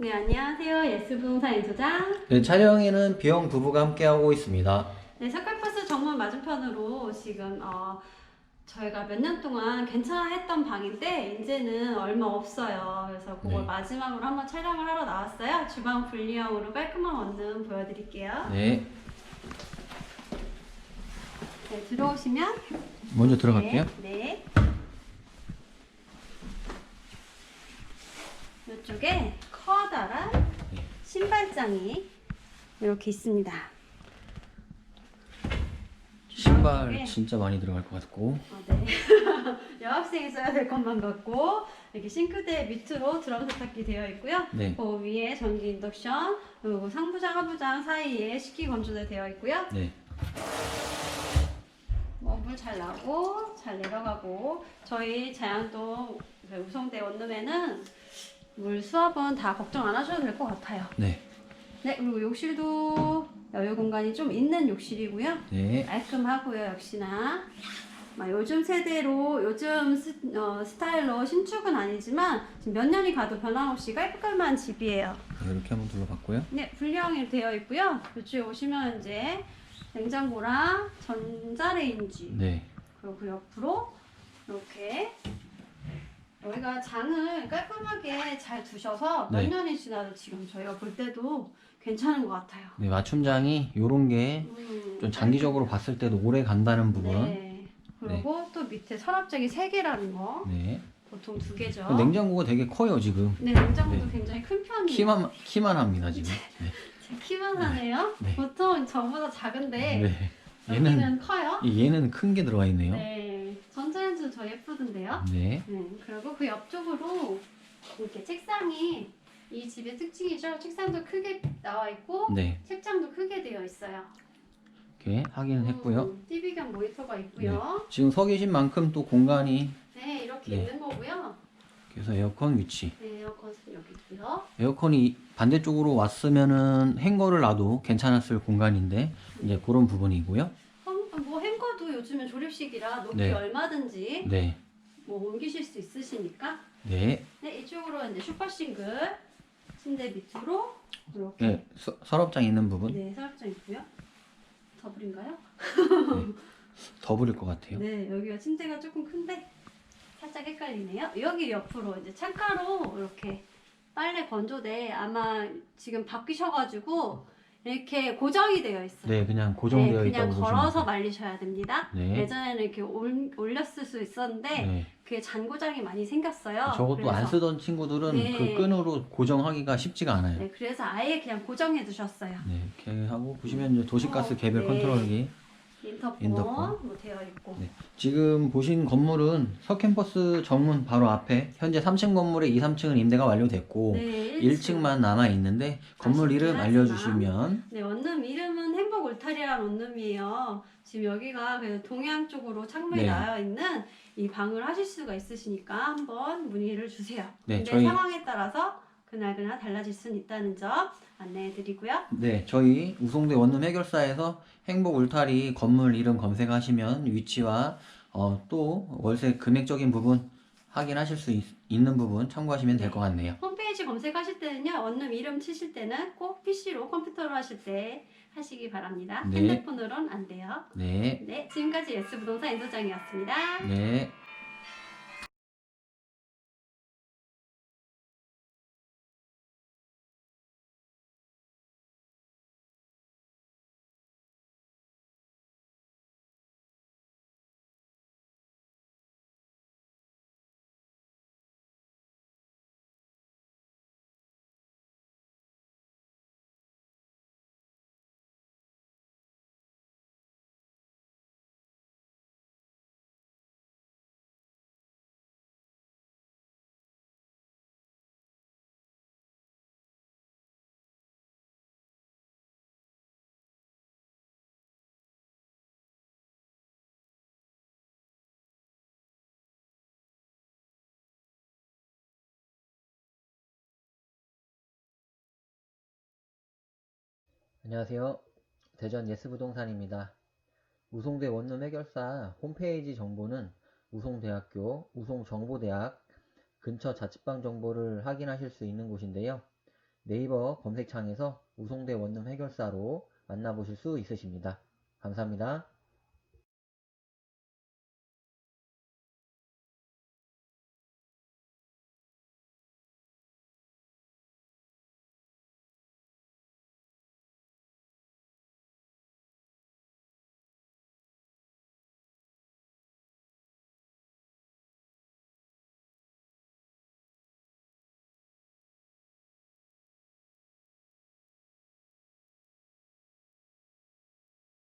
네, 안녕하세요. 예스부동산 이소장. 네, 촬영에는 비영 부부가 함께하고 있습니다. 네, 석갈버스 정문 맞은편으로 지금 어, 저희가 몇 년 동안 괜찮아 했던 방인데 이제는 얼마 없어요. 그래서 그걸 네. 마지막으로 한번 촬영을 하러 나왔어요. 주방 분리형으로 깔끔한 원룸 보여드릴게요. 네, 네, 들어오시면 먼저 들어갈게요. 네. 네. 이쪽에. 신발장이 이렇게 있습니다. 신발 네. 진짜 많이 들어갈 것 같고. 아, 네. 여학생이 써야 될 것만 같고 이렇게 싱크대 밑으로 드럼 세탁기 되어 있고요. 네, 그 위에 전기 인덕션 그리고 상부장 하부장 사이에 식기 건조대 되어 있고요. 네, 뭐물잘 나고 잘 내려가고 저희 자양동 그 우성대 원룸에는 물 수압은 다 걱정 안 하셔도 될 것 같아요. 네, 네 그리고 욕실도 여유 공간이 좀 있는 욕실이고요. 네, 깔끔하고요 역시나 막 요즘 세대로 요즘 스, 어, 스타일로 신축은 아니지만 지금 몇 년이 가도 변함없이 깔끔한 집이에요. 네, 이렇게 한번 둘러봤고요. 네 분리형이 되어 있고요. 이쪽에 오시면 이제 냉장고랑 전자레인지 네, 그리고 그 옆으로 이렇게 여기가 장을 깔끔하게 잘 두셔서 몇 네. 년이 지나도 지금 저희가 볼 때도 괜찮은 것 같아요. 네, 맞춤장이 요런 게 좀 음, 장기적으로 봤을 때도 오래 간다는 부분. 네. 그리고 또 밑에 서랍장이 세 개라는 거 네, 보통 두 개죠. 그 냉장고가 되게 커요 지금. 네, 냉장고도 네. 굉장히 큰 편이에요. 키만 키만 합니다 지금. 네, 제 키만 하네요. 네. 보통 저보다 작은데 네. 얘는 여기는 커요. 얘는 큰 게 들어가 있네요. 네, 전자레인지도 더 예쁘던데요. 네, 네, 그리고 그 옆쪽으로 이렇게 책상이 이 집의 특징이죠. 책상도 크게 나와 있고 네, 책장도 크게 되어 있어요. 이렇게 확인을 했고요. 음, TV 겸 모니터가 있고요. 지금 서 계신 만큼 또 공간이 네, 이렇게 네. 있는 거고요. 그래서 에어컨 위치. 네, 에어컨은 여기 있고요. 에어컨이 반대쪽으로 왔으면은 행거를 놔도 괜찮았을 공간인데 이제 그런 부분이고요. 요즘에 조립식이라 높이 네. 얼마든지 네, 뭐 옮기실 수 있으시니까. 네, 네 이쪽으로 이제 슈퍼싱글 침대 밑으로 이렇게. 네 서, 서랍장 있는 부분? 네 서랍장 있고요. 더블인가요? 더블일 것 같아요. 네 여기가 침대가 조금 큰데 살짝 헷갈리네요. 여기 옆으로 이제 창가로 이렇게 빨래 건조대 아마 지금 바뀌셔가지고 이렇게 고정이 되어 있어요 네, 그냥 고정되어 네, 있다고 그냥 보시면 걸어서 돼요. 말리셔야 됩니다 네. 예전에는 이렇게 올, 올렸을 수 있었는데 네. 그게 잔고장이 많이 생겼어요. 저것도 안 그래서- 쓰던 친구들은 네. 그 끈으로 고정하기가 쉽지가 않아요. 네, 그래서 아예 그냥 고정해 두셨어요. 네, 이렇게 하고 보시면 이제 도시가스 어, 개별 네. 컨트롤기. 인터폰, 인터폰. 뭐 되어 있고. 네. 지금 보신 건물은 서캠퍼스 정문 바로 앞에 현재 3층 건물의 2, 3층은 임대가 완료됐고 네, 1층 만 남아 있는데 건물 이름 알려주시면 네, 원룸 이름은 행복 울타리라는 원룸이에요. 지금 여기가 그 동양 쪽으로 창문이 네. 나와 있는 이 방을 하실 수가 있으시니까 한번 문의를 주세요. 네, 근데 저희- 상황에 따라서 그날 그날 달라질 수는 있다는 점 안내해 드리고요. 네, 저희 우송대 원룸 해결사에서 행복 울타리 건물 이름 검색하시면 위치와 어, 또 월세 금액적인 부분 확인하실 수 있, 는 부분 참고하시면 될 것 같네요. 홈페이지 검색하실 때는요 원룸 이름 치실 때는 꼭 PC로 컴퓨터로 하실 때 하시기 바랍니다 네. 핸드폰으로는 안 돼요 네, 네 지금까지 예스부동산 인소장이었습니다 네. 안녕하세요. 대전 예스부동산입니다. 우송대 원룸 해결사 홈페이지 정보는 우송대학교, 우송정보대학 근처 자취방 정보를 확인하실 수 있는 곳인데요. 네이버 검색창에서 우송대 원룸 해결사로 만나보실 수 있으십니다. 감사합니다.